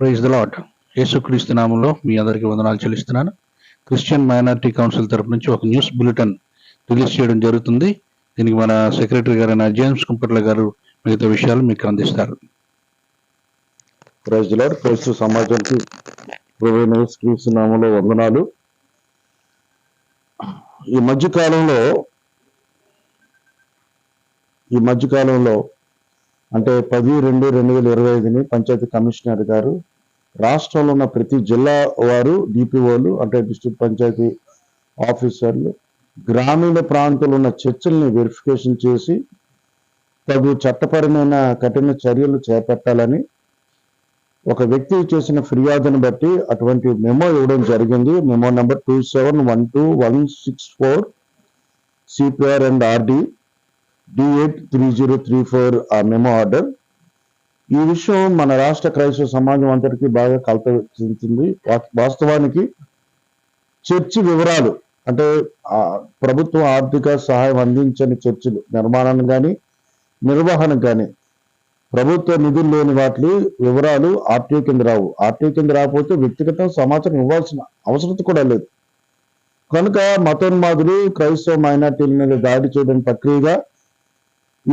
Praise the lot యేసుక్రీస్తు నామంలో మీ అందరికీ వందనాలు చెల్లిస్తున్నాను. క్రిస్టియన్ మైనారిటీ కౌన్సిల్ తరపు నుంచి ఒక న్యూస్ బులెటిన్ రిలీజ్ చేయడం జరుగుతుంది. దీనికి మన సెక్రటరీ గారైన జేమ్స్ కుంపట్ల గారు మిగతా విషయాలు మీకు అందిస్తారు. ప్రైజ్ లాడ్ క్రైస్తవ సమాజానికి క్రీస్తు నామంలో వందనాలు. ఈ మధ్యకాలంలో ఈ మధ్యకాలంలో అంటే పది రెండు రెండు వేల ఇరవై ఐదుని పంచాయతీ కమిషనర్ గారు రాష్ట్రంలో ఉన్న ప్రతి జిల్లా వారు డిపిఓలు అంటే డిస్ట్రిక్ట్ పంచాయతీ ఆఫీసర్లు గ్రామీణ ప్రాంతంలో ఉన్న చర్చల్ని వెరిఫికేషన్ చేసి తగు చట్టపరమైన కఠిన చర్యలు చేపట్టాలని ఒక వ్యక్తి చేసిన ఫిర్యాదును బట్టి అటువంటి మెమో ఇవ్వడం జరిగింది. Memo number two seven one two one six four CPR and RD. D eight three zero three four ఆ మెమో ఆర్డర్ ఈ విషయం మన రాష్ట్ర క్రైస్తవ సమాజం అంతటికీ బాగా కలత చెందుతుంది వాస్తవానికి చర్చి వివరాలు అంటే ప్రభుత్వం ఆర్థిక సహాయం అందించని చర్చిలు నిర్మాణానికి కానీ నిర్వహణకు కానీ ప్రభుత్వ నిధులు లేని వాటి వివరాలు ఆర్టీఓ కింద రావు. ఆర్టీఓ కింద రాకపోతే వ్యక్తిగత సమాచారం ఇవ్వాల్సిన అవసరం కూడా లేదు. కనుక మతోన్మాదులు క్రైస్తవ మైనార్టీల మీద దాడి చేయడం ప్రక్రియగా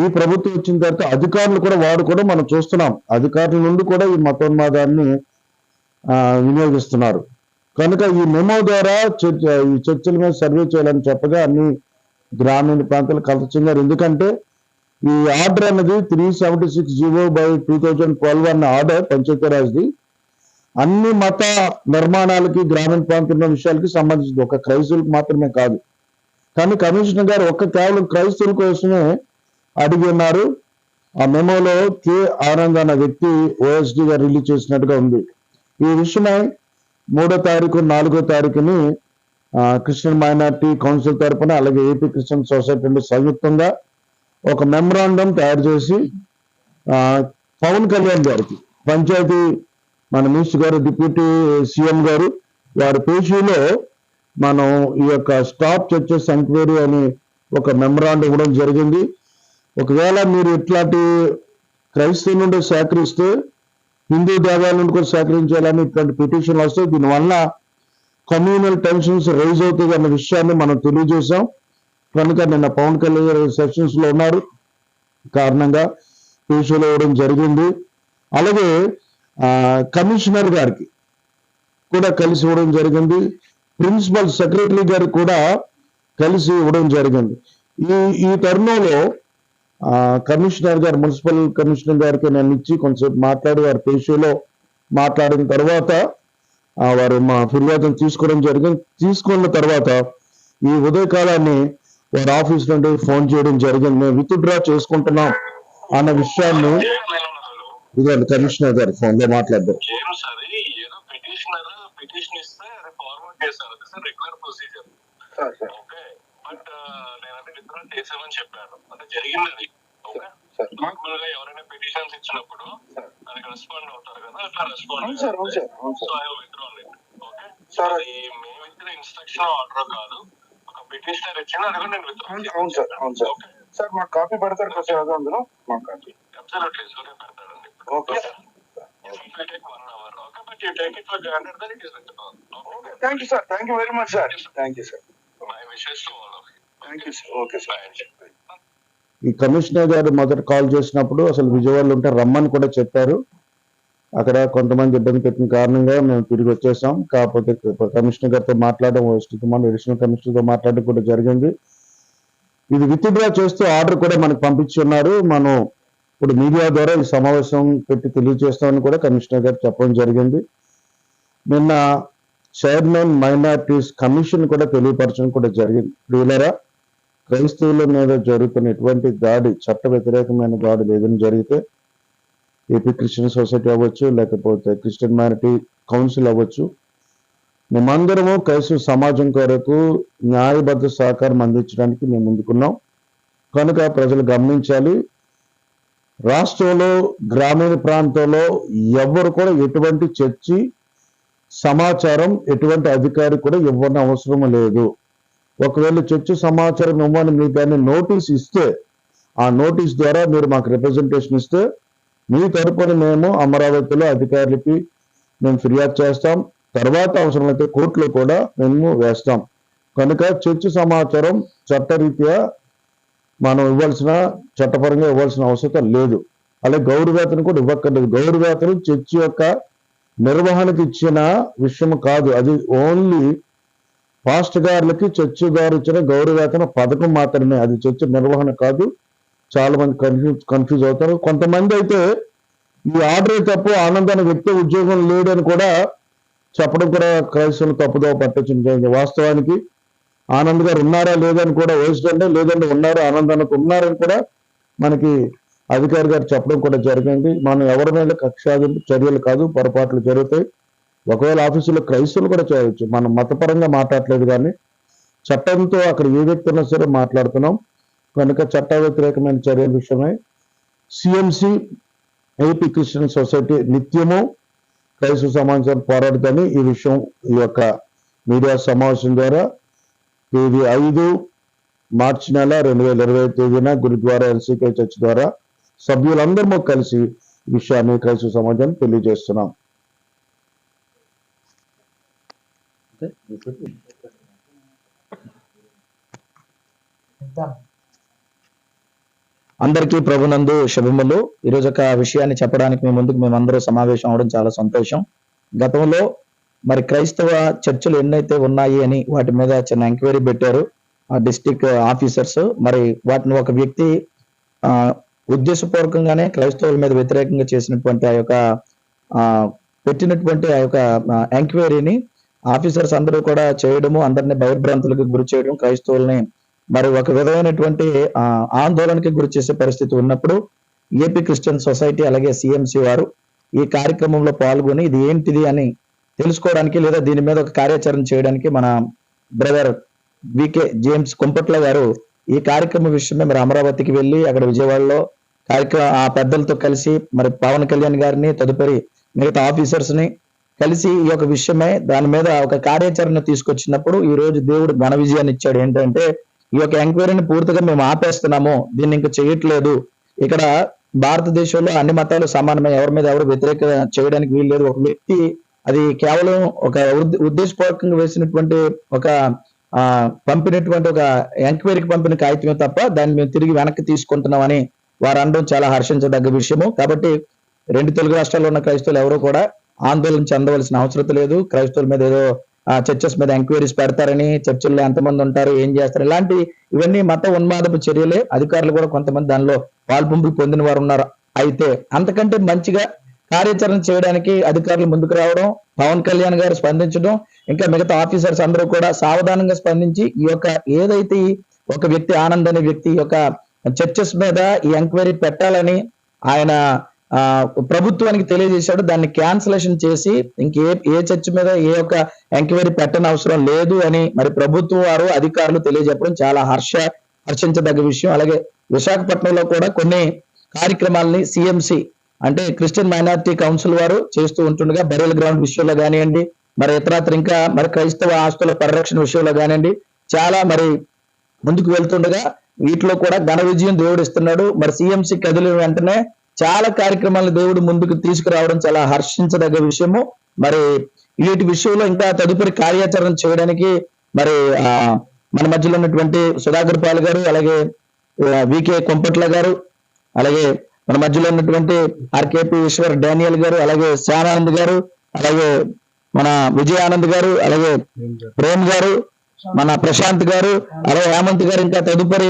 ఈ ప్రభుత్వం వచ్చిన తర్వాత అధికారులు కూడా వాడుకోవడం మనం చూస్తున్నాం. అధికారుల నుండి కూడా ఈ మతోన్మాదాన్ని వినియోగిస్తున్నారు. కనుక ఈ మెమో ద్వారా చర్చ ఈ చర్చల మీద సర్వే చేయాలని చెప్పగా అన్ని గ్రామీణ ప్రాంతాలు కలుచున్నారు ఎందుకంటే ఈ ఆర్డర్ అన్నది three seventy six GO by two thousand twelve అన్న ఆర్డర్ పంచాయతీరాజ్ది అన్ని మత నిర్మాణాలకి గ్రామీణ ప్రాంతంలో విషయాలకి సంబంధించింది. ఒక క్రైస్తవులకు మాత్రమే కాదు. కానీ కమిషనర్ గారు ఒక్క కేవలం క్రైస్తవుల కోసమే అడిగి ఉన్నారు. ఆ మెమోలో కె ఆనంద్ అన్న వ్యక్తి ఓఎస్డి రిలీజ్ చేసినట్టుగా ఉంది. ఈ విషయమై మూడో తారీఖు నాలుగో తారీఖుని క్రిస్టియన్ మైనార్టీ కౌన్సిల్ తరపున అలాగే ఏపీ క్రిస్టియన్ సొసైటీ నుండి సంయుక్తంగా ఒక మెమరాండం తయారు చేసి పవన్ కళ్యాణ్ గారికి పంచాయతీ మన మినిస్టర్ గారు డిప్యూటీ సీఎం గారు వారి పేజీలో మనం ఈ యొక్క స్టాప్ చర్చెస్ ఎంక్వైరీ అని ఒక మెమరాండం ఇవ్వడం జరిగింది. ఒకవేళ మీరు ఇట్లాంటి క్రైస్తవుల నుండి సేకరిస్తే హిందూ దేవాలయం నుండి కూడా సేకరించాలని ఇట్లాంటి పిటిషన్లు వస్తే దీనివల్ల కమ్యూనల్ టెన్షన్స్ రైజ్ అవుతుంది అన్న విషయాన్ని మనం తెలియజేశాం. కనుక నిన్న పవన్ కళ్యాణ్ సెషన్స్లో ఉన్నారు. కారణంగా పేషీలో ఇవ్వడం జరిగింది. అలాగే కమిషనర్ గారికి కూడా కలిసి ఇవ్వడం జరిగింది. ప్రిన్సిపల్ సెక్రటరీ గారికి కూడా కలిసి ఇవ్వడం జరిగింది. ఈ ఈ తరుణంలో కమిషనర్ గారు మున్సిపల్ కమిషనర్ గారికి నేను ఇచ్చి కొంచెంసేపు మాట్లాడి వారి పేషీలో మాట్లాడిన తర్వాత ఆ, వారు మా ఫిర్యాదును తీసుకోవడం జరిగింది. తీసుకున్న తర్వాత ఈ ఉదయకాలాన్ని వారి ఆఫీస్ నుండి ఫోన్ చేయడం జరిగింది. మేము విత్ డ్రా చేసుకుంటున్నాం అన్న విషయాన్ని ఇదండి కమిషనర్ గారు ఫోన్లో మాట్లాడారు జేమ్స్ అది ఏదో పిటిషనర్ పిటిషన్ ఇస్తే అది ఫార్వర్డ్ చేశారు. అది sir regular procedure okay. But నేను విత్డ్రా చేసామని చెప్పాను. అది ఓకే? నార్మల్గా ఎవరైనా పిటిషన్స్ ఇచ్చినప్పుడు దానికి రెస్పాండ్ అవుతారు కదా? అట్లా respond sir, sir, sir. So I withdrawn it okay? Sir, మేము ఇచ్చిన ఇన్స్ట్రక్షన్ ఆర్డర్ కాదు. ఒక పిటిషనర్ ఇచ్చిన అది కూడా నేను అవును అవును సార్ అవును సార్. సార్ మాకు కాపీ పెడతారు కదా సార్ అందులో? మాకు copy. Absolutely Surya పెడతాడండి okay sir. Take one hour okay but you take it for granted that ఈ కమిషనర్ గారు మొదట కాల్ చేసినప్పుడు అసలు విజయవాడలో ఉంటే రమ్మని కూడా చెప్పారు. అక్కడ కొంతమంది ఇబ్బంది పెట్టిన కారణంగా మేము తిరిగి వచ్చేసాం. కాకపోతే కమిషనర్ గారితో మాట్లాడడం మన అడిషనల్ కమిషనర్తో మాట్లాడడం కూడా జరిగింది. ఇది విత్డ్రా చేస్తూ ఆర్డర్ కూడా మనకు పంపించి ఉన్నారు మనం ఇప్పుడు మీడియా ద్వారా ఈ సమావేశం పెట్టి తెలియజేస్తామని కూడా కమిషనర్ గారు చెప్పడం జరిగింది. నిన్న చైర్మన్ మైనార్టీస్ కమిషన్ కూడా తెలియపరచడం కూడా జరిగింది. ప్రియులరా క్రైస్తవుల మీద జరుగుతున్న ఎటువంటి దాడి చట్ట వ్యతిరేకమైన దాడులు ఏదైనా జరిగితే ఏపీ క్రిస్టియన్ సొసైటీ అవ్వచ్చు లేకపోతే క్రిస్టియన్ మైనార్టీ కౌన్సిల్ అవ్వచ్చు. మేమందరము క్రైస్తవ సమాజం కొరకు న్యాయబద్ధ సహకారం అందించడానికి మేము ముందుకున్నాం. కనుక ప్రజలు గమనించాలి రాష్ట్రంలో గ్రామీణ ప్రాంతంలో ఎవరు కూడా ఎటువంటి చర్చి సమాచారం ఎటువంటి అధికారి కూడా ఇవ్వని అవసరం లేదు. ఒకవేళ చర్చ సమాచారం ఇవ్వని మీ దాన్ని నోటీస్ ఇస్తే ఆ నోటీస్ ద్వారా మీరు మాకు రిప్రజెంటేషన్ ఇస్తే మీ తరపున మేము అమరావతిలో అధికారులకి మేము ఫిర్యాదు చేస్తాం. తర్వాత అవసరమైతే కోర్టులో కూడా మేము వేస్తాం. కనుక చర్చ సమాచారం చట్టరీత్యా మనం ఇవ్వాల్సిన చట్టపరంగా ఇవ్వాల్సిన అవసరం లేదు. అలాగే గౌరవేతను కూడా ఇవ్వక్కర్లేదు. గౌరవేతను చర్చి యొక్క నిర్వహణకు ఇచ్చిన విషయం కాదు. అది ఓన్లీ పాస్ట్ గారులకి చర్చి గారు ఇచ్చిన గౌరవేతన పథకం మాత్రమే. అది చర్చి నిర్వహణ కాదు. చాలా మంది కన్ఫ్యూజ్ కన్ఫ్యూజ్ అవుతారు. కొంతమంది అయితే ఈ ఆర్డర్ తప్పు ఆనందాన్ని వ్యక్తి ఉద్యోగం లేడని కూడా చెప్పడం కూడా క్రైస్తవులు తప్పుదో పట్టించింది వాస్తవానికి ఆనంద్ గారు ఉన్నారా లేదని కూడా వేసిదంటే లేదంటే ఉన్నారు ఆనందానికి ఉన్నారని కూడా మనకి అధికారి గారు చెప్పడం కూడా జరిగింది. మనం ఎవరి మీద కక్షాదింపు చర్యలు కాదు పొరపాట్లు జరుగుతాయి. ఒకవేళ ఆఫీసులో క్రైస్తవులు కూడా చేయవచ్చు. మనం మతపరంగా మాట్లాడలేదు కానీ చట్టంతో అక్కడ ఏ వ్యక్తి ఉన్నా సరే మాట్లాడుతున్నాం. కనుక చట్ట వ్యతిరేకమైన చర్యల విషయమై సిఎంసి ఏపీ క్రిస్టియన్ సొసైటీ నిత్యము క్రైస్తవ సమాజం పోరాడుతుందని ఈ విషయం ఈ యొక్క మీడియా సమావేశం ద్వారా తేదీ ఐదు మార్చి నెల రెండు వేల ఇరవై తేదీన గురుద్వారా ఎల్సీకే చర్చ్ ద్వారా సభ్యులందరము కలిసి ఈ విషయాన్ని క్రైస్తవ సమాజాన్ని తెలియజేస్తున్నాం. అందరికీ ప్రభునందు శుభములు. ఈరోజు ఒక విషయాన్ని చెప్పడానికి మీ ముందుకు మేమందరూ సమావేశం అవడం చాలా సంతోషం. గతంలో మరి క్రైస్తవ చర్చలు ఎన్నైతే ఉన్నాయి అని వాటి మీద చిన్న ఎంక్వైరీ పెట్టారు. ఆ డిస్టిక్ ఆఫీసర్స్ మరి వాటిని ఒక వ్యక్తి ఆ ఉద్దేశపూర్వకంగానే క్రైస్తవుల మీద వ్యతిరేకంగా చేసినటువంటి ఆ యొక్క ఆ పెట్టినటువంటి ఆ యొక్క ఎంక్వైరీని ఆఫీసర్స్ అందరూ కూడా చేయడము అందరిని భయభ్రాంతులకు గురి చేయడం క్రైస్తవుల్ని మరి ఒక విధమైనటువంటి ఆ, ఆందోళనకి గురి చేసే పరిస్థితి ఉన్నప్పుడు ఏపీ క్రిస్టియన్ సొసైటీ అలాగే సిఎంసి వారు ఈ కార్యక్రమంలో పాల్గొని ఇది ఏంటిది అని తెలుసుకోవడానికి లేదా దీని మీద ఒక కార్యాచరణ చేయడానికి మన బ్రదర్ వికే జేమ్స్ కుంపట్ల గారు ఈ కార్యక్రమం విషయమే మరి అమరావతికి వెళ్ళి అక్కడ విజయవాడలో కార్యక్రమ ఆ పెద్దలతో కలిసి మరి పవన్ కళ్యాణ్ గారిని తదుపరి మిగతా ఆఫీసర్స్ని కలిసి ఈ యొక్క విషయమై దాని మీద ఒక కార్యాచరణ తీసుకొచ్చినప్పుడు ఈ రోజు దేవుడు ఘన విజయాన్ని ఇచ్చాడు. ఏంటంటే ఈ యొక్క ఎంక్వైరీని పూర్తిగా మేము ఆపేస్తున్నాము. దీన్ని ఇంకా చేయట్లేదు. ఇక్కడ భారతదేశంలో అన్ని మతాలు సమానమే. ఎవరి మీద ఎవరు వ్యతిరేక చేయడానికి వీలు లేదు. ఒక వ్యక్తి అది కేవలం ఒక ఉద్దేశపూర్వకంగా వేసినటువంటి ఒక ఆ పంపినటువంటి ఒక ఎంక్వైరీకి పంపిన కాగితమే తప్ప దాన్ని మేము తిరిగి వెనక్కి తీసుకుంటున్నామని వారు అనడం చాలా హర్షించదగ్గ విషయము. కాబట్టి రెండు తెలుగు రాష్ట్రాల్లో ఉన్న క్రైస్తవులు ఎవరు కూడా ఆందోళన చెందవలసిన అవసరం లేదు. క్రైస్తవుల మీద ఏదో చర్చెస్ మీద ఎంక్వైరీస్ పెడతారని చర్చిల్లో ఎంతమంది ఉంటారు ఏం చేస్తారు ఇలాంటి ఇవన్నీ మత ఉన్మాదపు చర్యలే. అధికారులు కూడా కొంతమంది దానిలో పాల్పొంపులు పొందిన వారు ఉన్నారు. అయితే అంతకంటే మంచిగా కార్యాచరణ చేయడానికి అధికారులు ముందుకు రావడం పవన్ కళ్యాణ్ గారు స్పందించడం ఇంకా మిగతా ఆఫీసర్స్ అందరూ కూడా సావధానంగా స్పందించి ఈ యొక్క ఏదైతే ఒక వ్యక్తి ఆనంద్ అనే వ్యక్తి ఈ యొక్క చర్చెస్ మీద ఈ ఎంక్వైరీ పెట్టాలని ఆయన ప్రభుత్వానికి తెలియజేశాడు. దాన్ని క్యాన్సిలేషన్ చేసి ఇంకే ఏ చర్చ్ మీద ఏ యొక్క ఎంక్వైరీ పెట్టని అవసరం లేదు అని మరి ప్రభుత్వం వారు అధికారులు తెలియజెప్పడం చాలా హర్ష హర్షించదగ్గ విషయం. అలాగే విశాఖపట్నంలో కూడా కొన్ని కార్యక్రమాలని సిఎంసి అంటే క్రిస్టియన్ మైనారిటీ కౌన్సిల్ వారు చేస్తూ ఉంటుండగా బెరల్ గ్రౌండ్ విషయంలో కానివ్వండి మరి ఇతరత్ర ఇంకా మరి క్రైస్తవ ఆస్తుల పరిరక్షణ విషయంలో కానివ్వండి చాలా మరి ముందుకు వెళ్తుండగా వీటిలో కూడా ఘన విజయం దేవుడు ఇస్తున్నాడు. మరి సీఎంసీ కదిలిన వెంటనే చాలా కార్యక్రమాలను దేవుడు ముందుకు తీసుకురావడం చాలా హర్షించదగ్గ విషయము. మరి వీటి విషయంలో ఇంకా తదుపరి కార్యాచరణ చేయడానికి మరి ఆ మన మధ్యలో ఉన్నటువంటి సుధాకర్ పాల్ గారు అలాగే వికే కొంపట్ల గారు అలాగే మన మధ్యలో ఉన్నటువంటి ఆర్కేపీ ఈశ్వర్ డానియల్ గారు అలాగే శ్యామానంద్ గారు అలాగే మన విజయానంద్ గారు అలాగే ప్రేమ్ గారు మన ప్రశాంత్ గారు అలాగే హేమంత్ గారు ఇంకా తదుపరి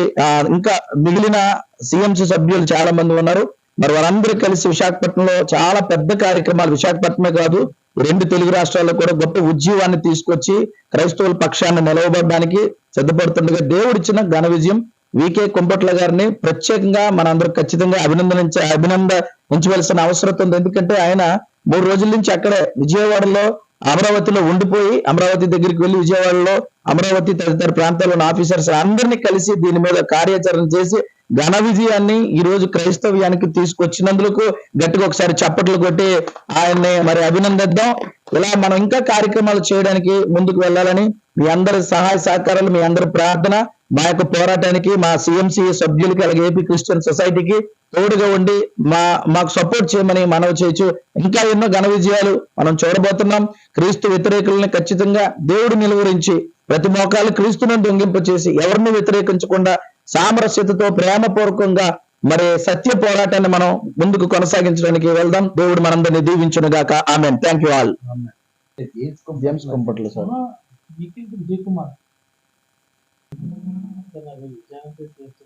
ఇంకా మిగిలిన సిఎంసి సభ్యులు చాలా మంది ఉన్నారు. మరి వారందరూ కలిసి విశాఖపట్నంలో చాలా పెద్ద కార్యక్రమాలు విశాఖపట్నమే కాదు రెండు తెలుగు రాష్ట్రాల్లో కూడా గొప్ప ఉద్యమాన్ని తీసుకొచ్చి క్రైస్తవుల పక్షాన్ని నిలవబడడానికి సిద్ధపడుతుండగా దేవుడిచ్చిన ఘన విజయం వికే కుంపట్ల గారిని ప్రత్యేకంగా మనందరూ ఖచ్చితంగా అభినందనించ అభినందించవలసిన అవసరం ఉంది. ఎందుకంటే ఆయన మూడు రోజుల నుంచి అక్కడే విజయవాడలో అమరావతిలో ఉండిపోయి అమరావతి దగ్గరికి వెళ్ళి విజయవాడలో అమరావతి తదితర ప్రాంతాల్లో ఉన్న ఆఫీసర్స్ అందరినీ కలిసి దీని మీద కార్యాచరణ చేసి ఘన విజయాన్ని ఈ రోజు క్రైస్తవ్యానికి తీసుకొచ్చినందుకు గట్టిగా ఒకసారి చప్పట్లు కొట్టి ఆయన్ని మరి అభినందిద్దాం. ఇలా మనం ఇంకా కార్యక్రమాలు చేయడానికి ముందుకు వెళ్ళాలని మీ అందరి సహాయ సహకారాలు మీ అందరి ప్రార్థన మా యొక్క పోరాటానికి మా సిఎంసి సభ్యులకి అలాగే ఏపీ క్రిస్టియన్ సొసైటీకి తోడుగా ఉండి మా మాకు సపోర్ట్ చేయమని మనవి చేయొచ్చు. ఇంకా ఎన్నో ఘన విజయాలు మనం చూడబోతున్నాం. క్రీస్తు వ్యతిరేకుల్ని ఖచ్చితంగా దేవుడు నిలువరించి ప్రతి మోకాలు క్రీస్తును దొంగింప చేసి ఎవరిని వ్యతిరేకించకుండా సామరస్యతతో ప్రేమపూర్వకంగా మరి సత్య పోరాటాన్ని మనం ముందుకు కొనసాగించడానికి వెళ్దాం. దేవుడు మనందరినీ దీవించును గాక. ఆమె థ్యాంక్ యూ ఆల్ జేమ్స్ కంపట్లో సార్. విజయ్ కుమార్ విజయనగరం